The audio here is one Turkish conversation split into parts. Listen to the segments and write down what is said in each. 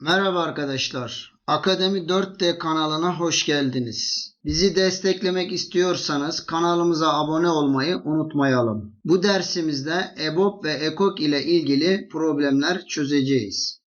Merhaba arkadaşlar. Akademi 4D kanalına hoş geldiniz. Bizi desteklemek istiyorsanız kanalımıza abone olmayı unutmayalım. Bu dersimizde EBOB ve EKOK ile ilgili problemler çözeceğiz.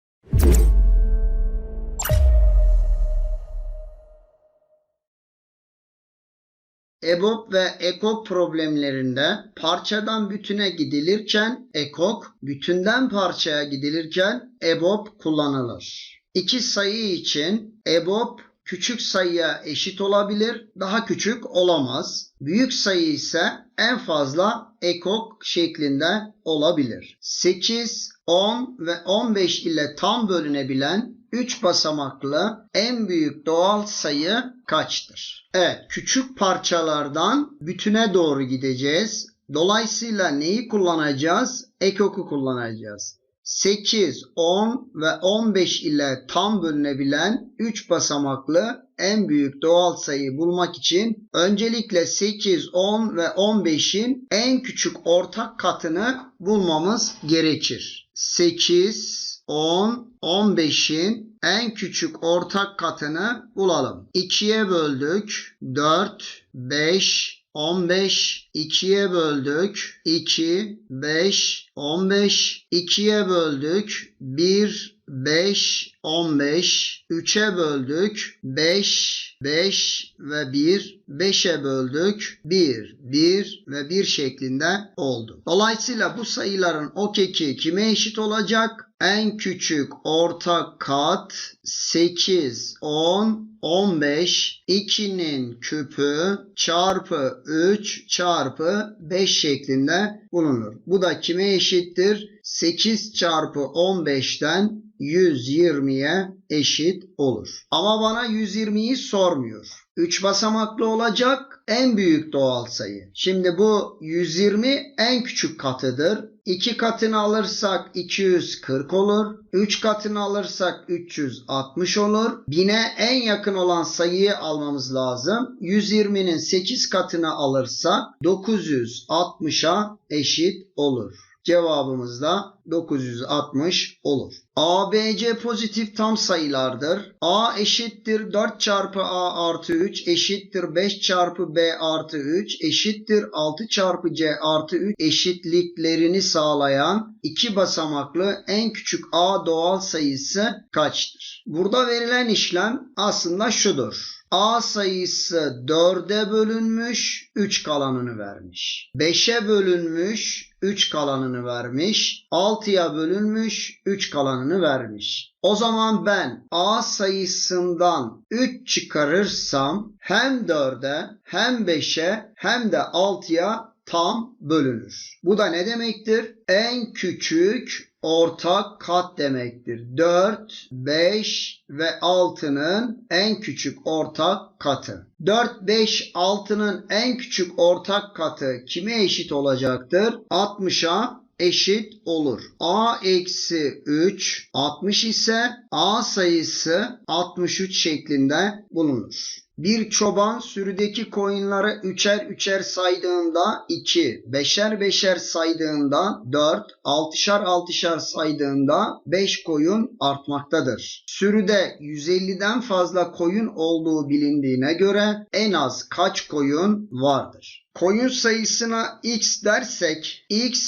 EBOB ve EKOK problemlerinde parçadan bütüne gidilirken EKOK, bütünden parçaya gidilirken EBOB kullanılır. İki sayı için EBOB küçük sayıya eşit olabilir, daha küçük olamaz. Büyük sayı ise en fazla ekok şeklinde olabilir. 8, 10 ve 15 ile tam bölünebilen 3 basamaklı en büyük doğal sayı kaçtır? Evet, küçük parçalardan bütüne doğru gideceğiz. Dolayısıyla neyi kullanacağız? Ekoku kullanacağız. 8, 10 ve 15 ile tam bölünebilen 3 basamaklı en büyük doğal sayıyı bulmak için öncelikle 8, 10 ve 15'in en küçük ortak katını bulmamız gerekir. 8, 10, 15'in en küçük ortak katını bulalım. 2'ye böldük. 4, 5, 15 2'ye böldük. 2, 5, 15 2'ye böldük. 1, 5, 15 3'e böldük. 5, 5 ve 1 5'e böldük. 1, 1 ve 1 şeklinde oldu. Dolayısıyla bu sayıların o keki kime eşit olacak? En küçük ortak kat 8, 10, 15, 2'nin küpü çarpı 3 çarpı 5 şeklinde bulunur. Bu da kime eşittir? 8 çarpı 15'ten 120'ye eşit olur. Ama bana 120'yi sormuyor. 3 basamaklı olacak en büyük doğal sayı. Şimdi bu 120 en küçük katıdır. 2 katını alırsak 240 olur. 3 katını alırsak 360 olur. 1000'e en yakın olan sayıyı almamız lazım. 120'nin 8 katını alırsak 960'a eşit olur. Cevabımız da 960 olur. A, B, C pozitif tam sayılardır. A eşittir 4 çarpı A artı 3 eşittir 5 çarpı B artı 3 eşittir 6 çarpı C artı 3 eşitliklerini sağlayan iki basamaklı en küçük A doğal sayısı kaçtır? Burada verilen işlem aslında şudur. A sayısı 4'e bölünmüş, 3 kalanını vermiş. 5'e bölünmüş, 3 kalanını vermiş. 6'ya bölünmüş, 3 kalanını vermiş. O zaman ben A sayısından 3 çıkarırsam hem 4'e hem 5'e hem de 6'ya tam bölünür. Bu da ne demektir? En küçük ortak kat demektir. 4, 5 ve 6'nın en küçük ortak katı. 4, 5, 6'nın en küçük ortak katı kime eşit olacaktır? 60'a eşit olur. A eksi 3 60 ise A sayısı 63 şeklinde bulunur. Bir çoban sürüdeki koyunları üçer üçer saydığında 2, beşer beşer saydığında 4, altışar altışar saydığında 5 koyun artmaktadır. Sürüde 150'den fazla koyun olduğu bilindiğine göre en az kaç koyun vardır? Koyun sayısına x dersek x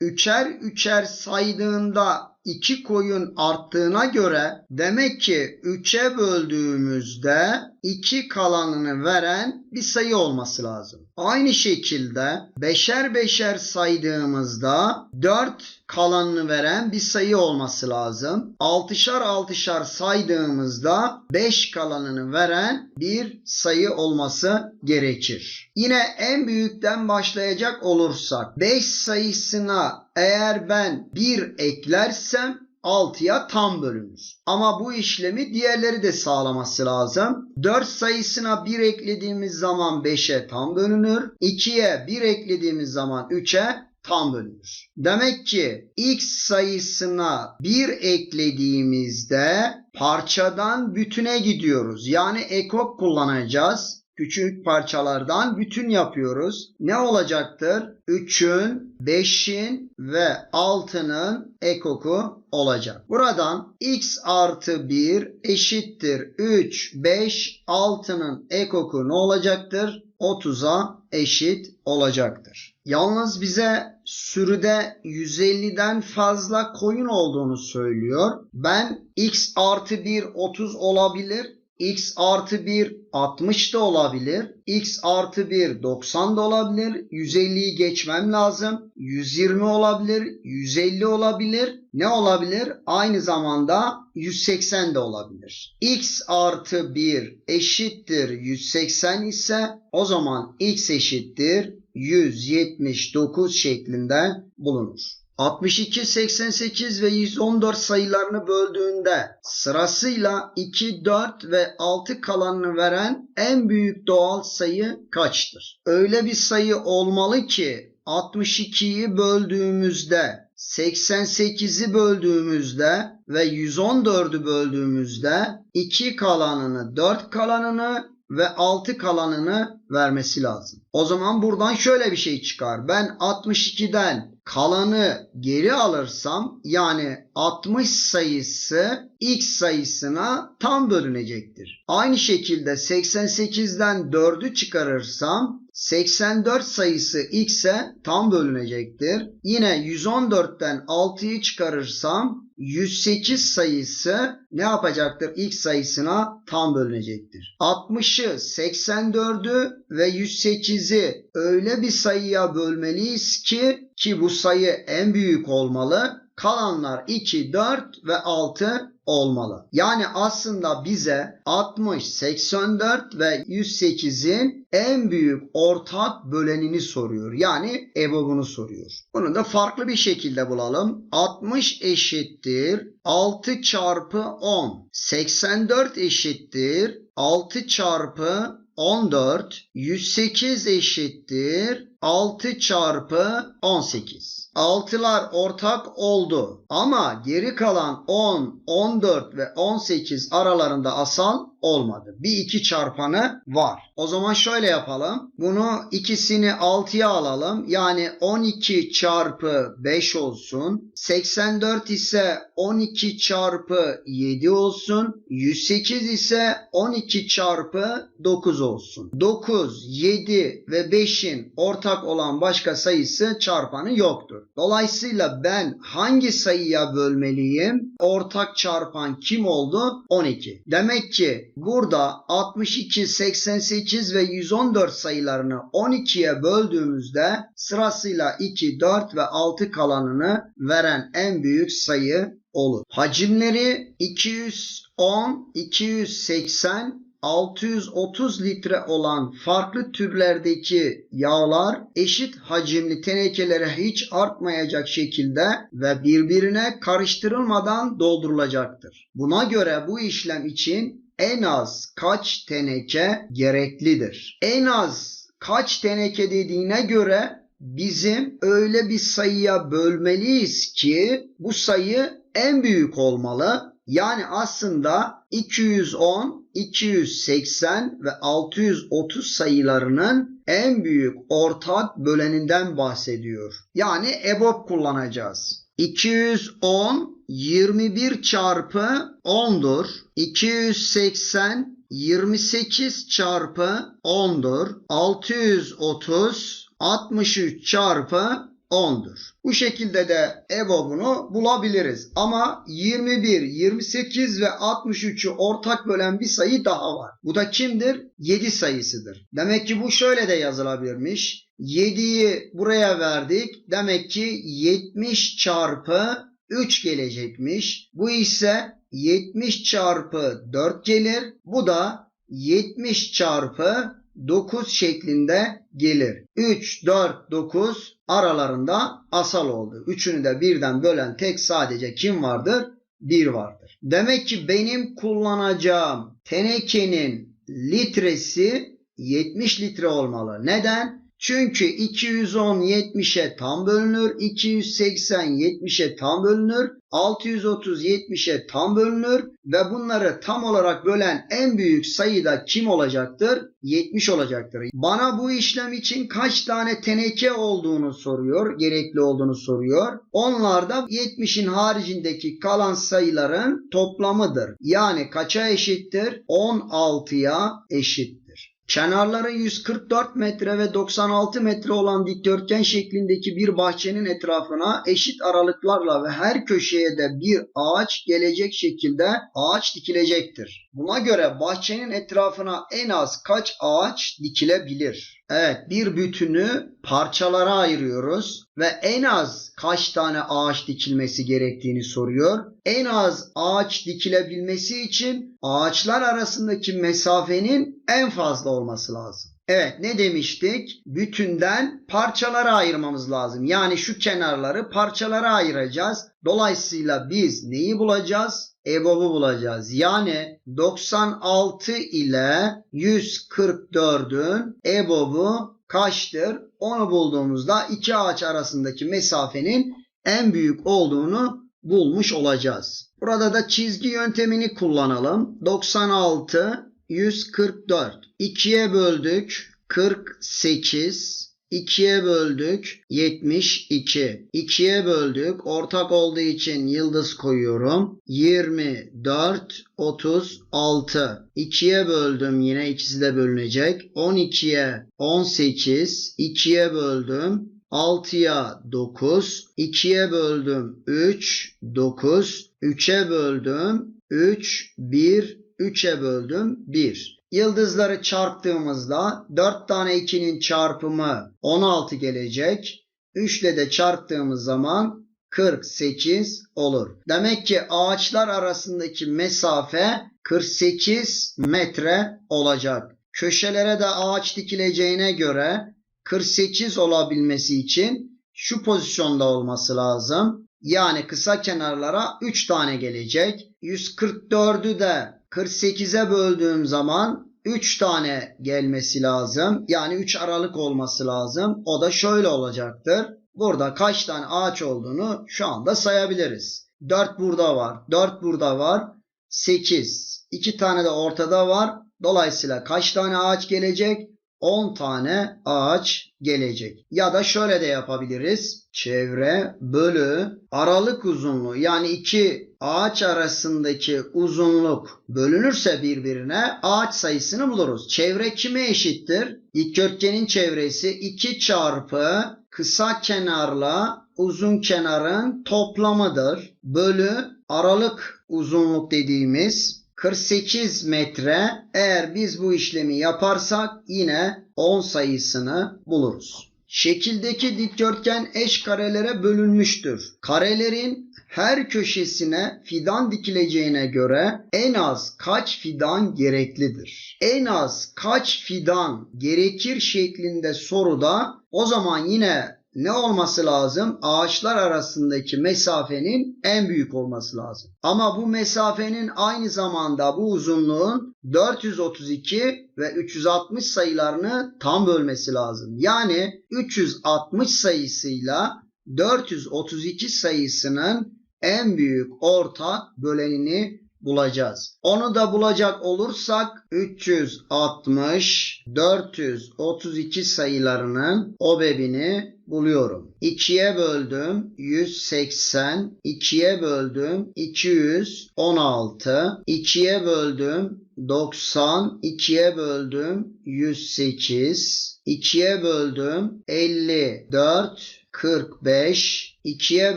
üçer üçer saydığında 2 koyun arttığına göre demek ki 3'e böldüğümüzde 2 kalanını veren bir sayı olması lazım. Aynı şekilde beşer beşer saydığımızda 4 kalanını veren bir sayı olması lazım. Altışar altışar saydığımızda 5 kalanını veren bir sayı olması gerekir. Yine en büyükten başlayacak olursak 5 sayısına eğer ben 1 eklersem 6'ya tam bölünür. Ama bu işlemi diğerleri de sağlaması lazım. 4 sayısına 1 eklediğimiz zaman 5'e tam bölünür. 2'ye 1 eklediğimiz zaman 3'e tam bölünür. Demek ki x sayısına 1 eklediğimizde parçadan bütüne gidiyoruz. Yani ekok kullanacağız. Küçük parçalardan bütün yapıyoruz. Ne olacaktır? 3'ün, 5'in ve 6'nın ekoku olacak. Buradan x artı 1 eşittir 3, 5, 6'nın ekoku ne olacaktır? 30'a eşit olacaktır. Yalnız bize sürüde 150'den fazla koyun olduğunu söylüyor. Ben x artı 1 30 olabilir. x artı 1 60 da olabilir. x artı 1 90 da olabilir. 150'yi geçmem lazım. 120 olabilir. 150 olabilir. Ne olabilir? Aynı zamanda 180 de olabilir. x artı 1 eşittir 180 ise o zaman x eşittir 179 şeklinde bulunur. 62, 88 ve 114 sayılarını böldüğünde sırasıyla 2, 4 ve 6 kalanını veren en büyük doğal sayı kaçtır? Öyle bir sayı olmalı ki 62'yi böldüğümüzde 88'i böldüğümüzde ve 114'ü böldüğümüzde 2 kalanını 4 kalanını ve 6 kalanını vermesi lazım. O zaman buradan şöyle bir şey çıkar. Ben 62'den kalanı geri alırsam yani 60 sayısı x sayısına tam bölünecektir. Aynı şekilde 88'den 4'ü çıkarırsam 84 sayısı x'e tam bölünecektir. Yine 114'ten 6'yı çıkarırsam 108 sayısı ne yapacaktır? X sayısına tam bölünecektir. 60'ı, 84'ü ve 108'i öyle bir sayıya bölmeliyiz ki ki bu sayı en büyük olmalı. Kalanlar 2, 4 ve 6 olmalı. Yani aslında bize 60, 84 ve 108'in en büyük ortak bölenini soruyor. Yani EBOB'unu soruyor. Bunu da farklı bir şekilde bulalım. 60 eşittir 6 çarpı 10. 84 eşittir 6 çarpı 14. 108 eşittir 6 çarpı 18. 6'lar ortak oldu ama geri kalan 10, 14 ve 18 aralarında asal olmadı. Bir iki çarpanı var. O zaman şöyle yapalım. Bunu ikisini 6'ya alalım. Yani 12 çarpı 5 olsun. 84 ise 12 çarpı 7 olsun. 108 ise 12 çarpı 9 olsun. 9, 7 ve 5'in ortak olan başka sayısı çarpanı yoktur. Dolayısıyla ben hangi sayıya bölmeliyim? Ortak çarpan kim oldu? 12. Demek ki burada 62, 88 ve 114 sayılarını 12'ye böldüğümüzde sırasıyla 2, 4 ve 6 kalanını veren en büyük sayı olur. Hacimleri 210, 280, 630 litre olan farklı türlerdeki yağlar eşit hacimli tenekelere hiç artmayacak şekilde ve birbirine karıştırılmadan doldurulacaktır. Buna göre bu işlem için en az kaç teneke gereklidir? En az kaç teneke dediğine göre bizim öyle bir sayıya bölmeliyiz ki bu sayı en büyük olmalı. Yani aslında 210, 280 ve 630 sayılarının en büyük ortak böleninden bahsediyor. Yani EBOB kullanacağız. 210 21 çarpı 10'dur. 280 28 çarpı 10'dur. 630 63 çarpı 10'dur. Bu şekilde de EBOB'unu bulabiliriz. Ama 21, 28 ve 63'ü ortak bölen bir sayı daha var. Bu da kimdir? 7 sayısıdır. Demek ki bu şöyle de yazılabilirmiş. 7'yi buraya verdik. Demek ki 70 çarpı 3 gelecekmiş. Bu ise 70 çarpı 4 gelir. Bu da 70 çarpı 9 şeklinde gelir. 3, 4, 9 aralarında asal oldu. Üçünü de birden bölen tek sadece kim vardır? 1 vardır. Demek ki benim kullanacağım tenekenin litresi 70 litre olmalı. Neden? Çünkü 210 70'e tam bölünür, 280 70'e tam bölünür, 630 70'e tam bölünür ve bunları tam olarak bölen en büyük sayıda kim olacaktır? 70 olacaktır. Bana bu işlem için kaç tane teneke olduğunu soruyor, gerekli olduğunu soruyor. Onlar da 70'in haricindeki kalan sayıların toplamıdır. Yani kaça eşittir? 16'ya eşittir. Kenarları 144 metre ve 96 metre olan dikdörtgen şeklindeki bir bahçenin etrafına eşit aralıklarla ve her köşeye de bir ağaç gelecek şekilde ağaç dikilecektir. Buna göre bahçenin etrafına en az kaç ağaç dikilebilir? Evet bir bütünü parçalara ayırıyoruz ve en az kaç tane ağaç dikilmesi gerektiğini soruyor. En az ağaç dikilebilmesi için ağaçlar arasındaki mesafenin en fazla olması lazım. Evet ne demiştik? Bütünden parçalara ayırmamız lazım. Yani şu kenarları parçalara ayıracağız. Dolayısıyla biz neyi bulacağız? EBOB'u bulacağız. Yani 96 ile 144'ün EBOB'u kaçtır? Onu bulduğumuzda iki ağaç arasındaki mesafenin en büyük olduğunu bulmuş olacağız. Burada da çizgi yöntemini kullanalım. 96 144 2'ye böldük 48 2'ye böldük 72 2'ye böldük ortak olduğu için yıldız koyuyorum. 24 36 2'ye böldüm yine ikisi de bölünecek. 12'ye 18 2'ye böldüm 6'ya 9, 2'ye böldüm 3, 9, 3'e böldüm 3, 1, 3'e böldüm 1. Yıldızları çarptığımızda 4 tane 2'nin çarpımı 16 gelecek. 3 ile de çarptığımız zaman 48 olur. Demek ki ağaçlar arasındaki mesafe 48 metre olacak. Köşelere de ağaç dikileceğine göre 48 olabilmesi için şu pozisyonda olması lazım. Yani kısa kenarlara 3 tane gelecek. 144'ü de 48'e böldüğüm zaman 3 tane gelmesi lazım. Yani 3 aralık olması lazım. O da şöyle olacaktır. Burada kaç tane ağaç olduğunu şu anda sayabiliriz. 4 burada var. 4 burada var. 8. 2 tane de ortada var. Dolayısıyla kaç tane ağaç gelecek? 10 tane ağaç gelecek. Ya da şöyle de yapabiliriz. Çevre bölü aralık uzunluğu yani iki ağaç arasındaki uzunluk bölünürse birbirine ağaç sayısını buluruz. Çevre kime eşittir? Dikdörtgenin çevresi 2 çarpı kısa kenarla uzun kenarın toplamıdır. Bölü aralık uzunluk dediğimiz 48 metre eğer biz bu işlemi yaparsak yine 10 sayısını buluruz. Şekildeki dikdörtgen eş karelere bölünmüştür. Karelerin her köşesine fidan dikileceğine göre en az kaç fidan gereklidir? En az kaç fidan gerekir şeklinde soruda o zaman yine ne olması lazım? Ağaçlar arasındaki mesafenin en büyük olması lazım. Ama bu mesafenin aynı zamanda bu uzunluğun 432 ve 360 sayılarını tam bölmesi lazım. Yani 360 sayısıyla 432 sayısının en büyük ortak bölenini bulacağız. Onu da bulacak olursak 360 432 sayılarının obebini buluyorum. 2'ye böldüm 180, 2'ye böldüm 216, 2'ye böldüm 90, 2'ye böldüm 108, 2'ye böldüm 54, 45, 2'ye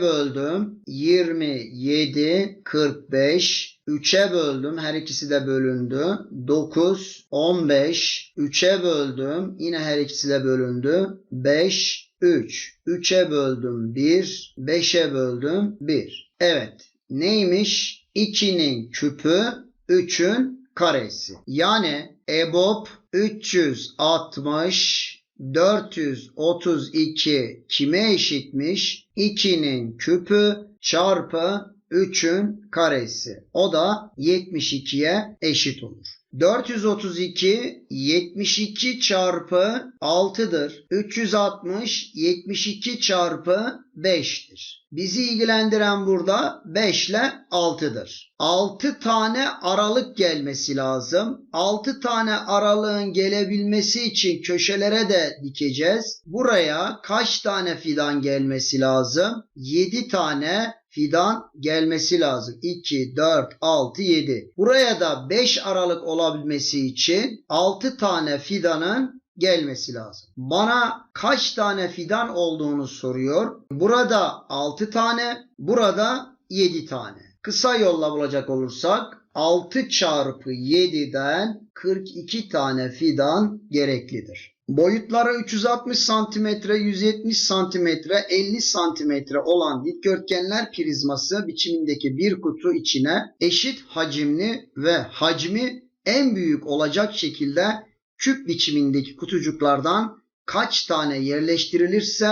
böldüm 27, 45, 3'e böldüm her ikisi de bölündü 9, 15, 3'e böldüm yine her ikisi de bölündü 5, 3, 3'e böldüm 1, 5'e böldüm 1. Evet neymiş? 2'nin küpü 3'ün karesi. Yani EBOB 360 432 kime eşitmiş? 2'nin küpü çarpı 3'ün karesi. O da 72'ye eşit olur. 432 72 çarpı 6'dır. 360 72 çarpı 5'tir. Bizi ilgilendiren burada 5 ile 6'dır. 6 tane aralık gelmesi lazım. 6 tane aralığın gelebilmesi için köşelere de dikeceğiz. Buraya kaç tane fidan gelmesi lazım? 7 tane fidan gelmesi lazım. 2, 4, 6, 7. Buraya da 5 aralık olabilmesi için 6 tane fidanın gelmesi lazım. Bana kaç tane fidan olduğunu soruyor. Burada 6 tane, burada 7 tane. Kısa yolla bulacak olursak 6 çarpı 7'den 42 tane fidan gereklidir. Boyutları 360 cm, 170 cm, 50 cm olan dikdörtgenler prizması biçimindeki bir kutu içine eşit hacimli ve hacmi en büyük olacak şekilde küp biçimindeki kutucuklardan kaç tane yerleştirilirse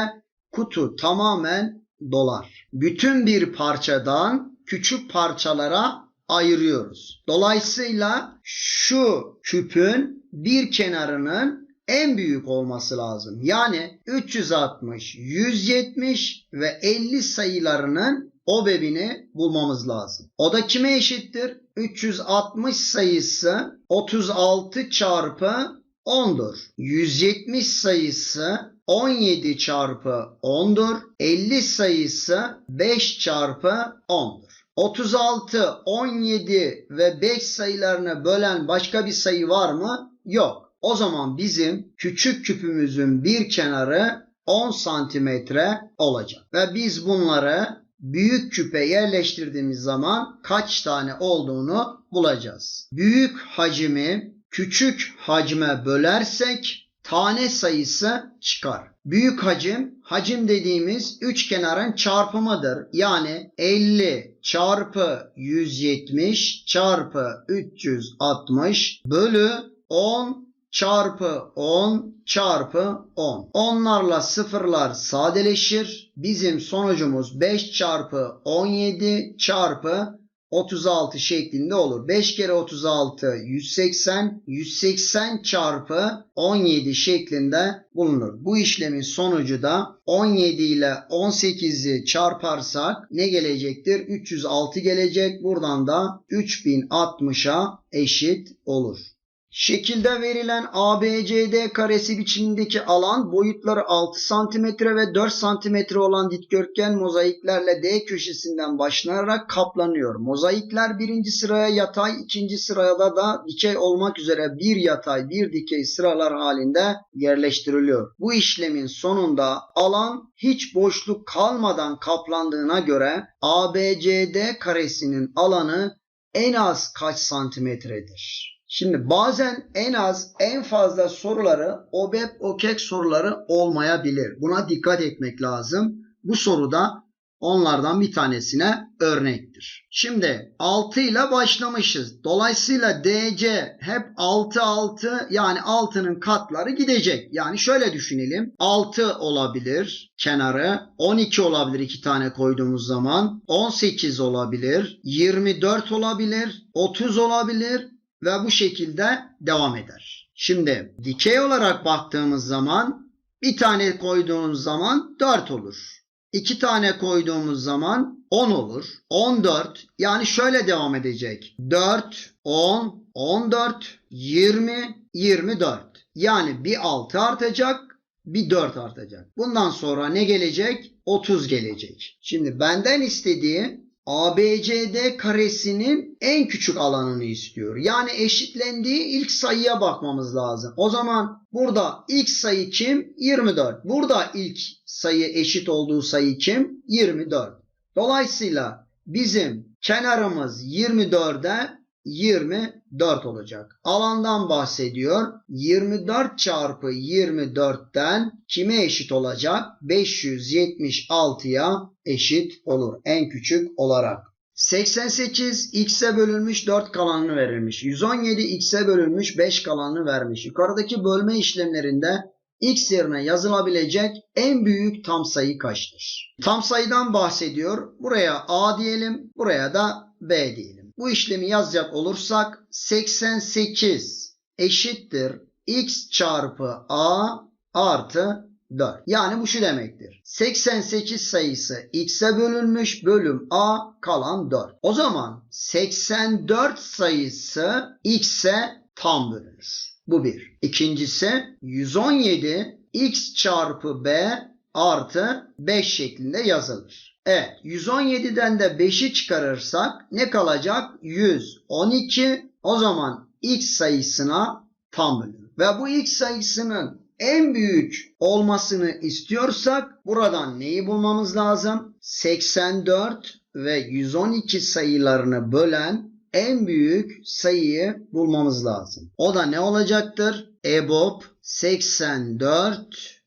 kutu tamamen dolar. Bütün bir parçadan küçük parçalara ayırıyoruz. Dolayısıyla şu küpün bir kenarının en büyük olması lazım. Yani 360, 170 ve 50 sayılarının obebini bulmamız lazım. O da kime eşittir? 360 sayısı 36 çarpı 10'dur. 170 sayısı 17 çarpı 10'dur. 50 sayısı 5 çarpı 10'dur. 36, 17 ve 5 sayılarını bölen başka bir sayı var mı? Yok. O zaman bizim küçük küpümüzün bir kenarı 10 santimetre olacak. Ve biz bunları büyük küpe yerleştirdiğimiz zaman kaç tane olduğunu bulacağız. Büyük hacmi küçük hacme bölersek tane sayısı çıkar. Büyük hacim, hacim dediğimiz üç kenarın çarpımıdır. Yani 50 çarpı 170 çarpı 360 bölü 10 çarpı 10 çarpı 10. Onlarla sıfırlar sadeleşir. Bizim sonucumuz 5 çarpı 17 çarpı 36 şeklinde olur. 5 kere 36 180, 180 çarpı 17 şeklinde bulunur. Bu işlemin sonucu da 17 ile 18'i çarparsak ne gelecektir? 306 gelecek. Buradan da 3060'a eşit olur. Şekilde verilen ABCD karesi biçimindeki alan boyutları 6 cm ve 4 cm olan dikdörtgen mozaiklerle D köşesinden başlanarak kaplanıyor. Mozaikler birinci sıraya yatay, ikinci sırada da dikey olmak üzere bir yatay bir dikey sıralar halinde yerleştiriliyor. Bu işlemin sonunda alan hiç boşluk kalmadan kaplandığına göre ABCD karesinin alanı en az kaç santimetredir? Şimdi bazen en az en fazla soruları OBEP OKEK soruları olmayabilir. Buna dikkat etmek lazım. Bu soruda onlardan bir tanesine örnektir. Şimdi 6 ile başlamışız. Dolayısıyla DC hep 6 6 yani 6'nın katları gidecek. Yani şöyle düşünelim. 6 olabilir kenarı. 12 olabilir iki tane koyduğumuz zaman. 18 olabilir. 24 olabilir. 30 olabilir ve bu şekilde devam eder. Şimdi dikey olarak baktığımız zaman bir tane koyduğumuz zaman 4 olur. 2 tane koyduğumuz zaman 10 olur. 14 yani şöyle devam edecek. 4, 10, 14, 20, 24. Yani bir 6 artacak bir 4 artacak. Bundan sonra ne gelecek? 30 gelecek. Şimdi benden istediği ABCD karesinin en küçük alanını istiyor. Yani eşitlendiği ilk sayıya bakmamız lazım. O zaman burada ilk sayı kim? 24. Burada ilk sayı eşit olduğu sayı kim? 24. Dolayısıyla bizim kenarımız 24'e 24 olacak. Alandan bahsediyor. 24 çarpı 24'ten kime eşit olacak? 576'ya eşit olur. En küçük olarak. 88 x'e bölünmüş 4 kalanını verilmiş. 117 x'e bölünmüş 5 kalanını vermiş. Yukarıdaki bölme işlemlerinde x yerine yazılabilecek en büyük tam sayı kaçtır? Tam sayıdan bahsediyor. Buraya a diyelim, buraya da b diyelim. Bu işlemi yazacak olursak 88 eşittir x çarpı a artı 4. Yani bu şu demektir. 88 sayısı x'e bölünmüş bölüm a kalan 4. O zaman 84 sayısı x'e tam bölünür. Bu bir. İkincisi 117 x çarpı b artı 5 şeklinde yazılır. Evet 117'den de 5'i çıkarırsak ne kalacak? 112 o zaman x sayısına tam bölünür. Ve bu x sayısının en büyük olmasını istiyorsak buradan neyi bulmamız lazım? 84 ve 112 sayılarını bölen en büyük sayıyı bulmamız lazım. O da ne olacaktır? EBOB 84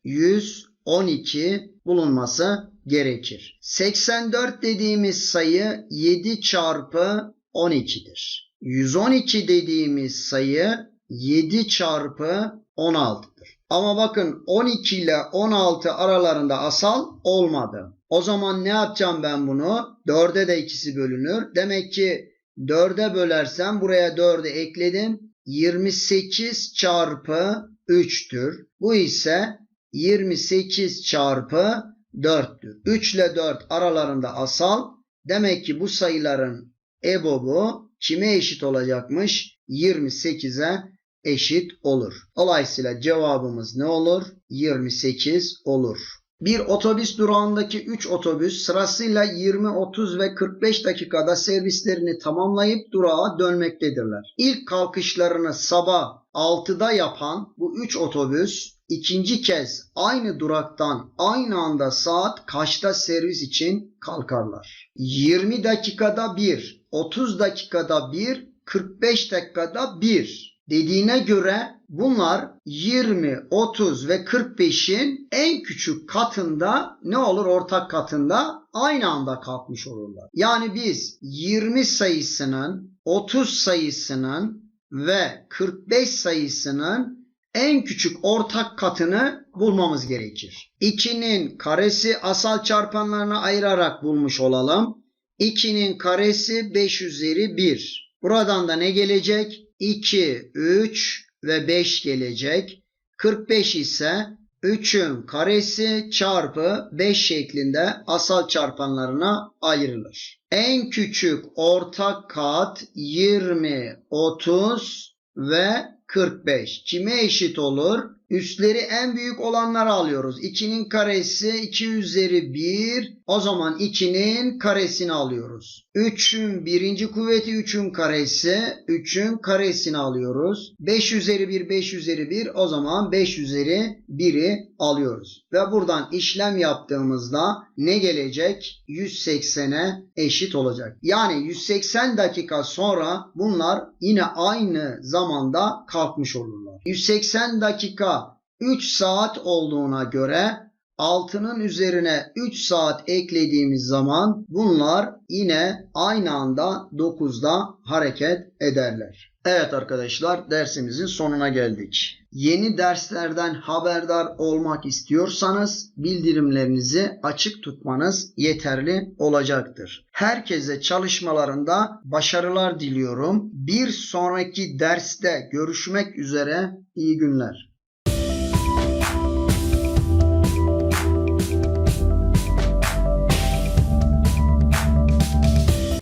112 bulunması gerekir. 84 dediğimiz sayı 7 çarpı 12'dir. 112 dediğimiz sayı 7 çarpı 16'dır. Ama bakın 12 ile 16 aralarında asal olmadı. O zaman ne yapacağım ben bunu? 4'e de ikisi bölünür. Demek ki 4'e bölersem buraya 4'ü ekledim. 28 çarpı 3'tür. Bu ise 28 çarpı 4'tür. 3 ile 4 aralarında asal. Demek ki bu sayıların EBOB'u kime eşit olacakmış? 28'e eşit olur. Dolayısıyla cevabımız ne olur? 28 olur. Bir otobüs durağındaki 3 otobüs sırasıyla 20, 30 ve 45 dakikada servislerini tamamlayıp durağa dönmektedirler. İlk kalkışlarını sabah 6'da yapan bu 3 otobüs ikinci kez aynı duraktan aynı anda saat kaçta servis için kalkarlar? 20 dakikada bir, 30 dakikada bir, 45 dakikada bir dediğine göre bunlar 20, 30 ve 45'in en küçük katında ne olur ortak katında aynı anda kalkmış olurlar. Yani biz 20 sayısının, 30 sayısının ve 45 sayısının en küçük ortak katını bulmamız gerekir. 2'nin karesi asal çarpanlarına ayırarak bulmuş olalım. 2'nin karesi 5 üzeri 1. Buradan da ne gelecek? 2, 3 ve 5 gelecek. 45 ise 3'ün karesi çarpı 5 şeklinde asal çarpanlarına ayrılır. En küçük ortak kat 20, 30 ve 45. Kime eşit olur? Üstleri en büyük olanları alıyoruz. 2'nin karesi 2 üzeri 1. O zaman 2'nin karesini alıyoruz. 3'ün birinci kuvveti 3'ün karesi. 3'ün karesini alıyoruz. 5 üzeri 1 5 üzeri 1. O zaman 5 üzeri 1'i alıyoruz. Ve buradan işlem yaptığımızda ne gelecek? 180'e eşit olacak. Yani 180 dakika sonra bunlar yine aynı zamanda kalkmış olurlar. 180 dakika 3 saat olduğuna göre 6'nın üzerine 3 saat eklediğimiz zaman bunlar yine aynı anda 9'da hareket ederler. Evet arkadaşlar dersimizin sonuna geldik. Yeni derslerden haberdar olmak istiyorsanız bildirimlerinizi açık tutmanız yeterli olacaktır. Herkese çalışmalarında başarılar diliyorum. Bir sonraki derste görüşmek üzere iyi günler.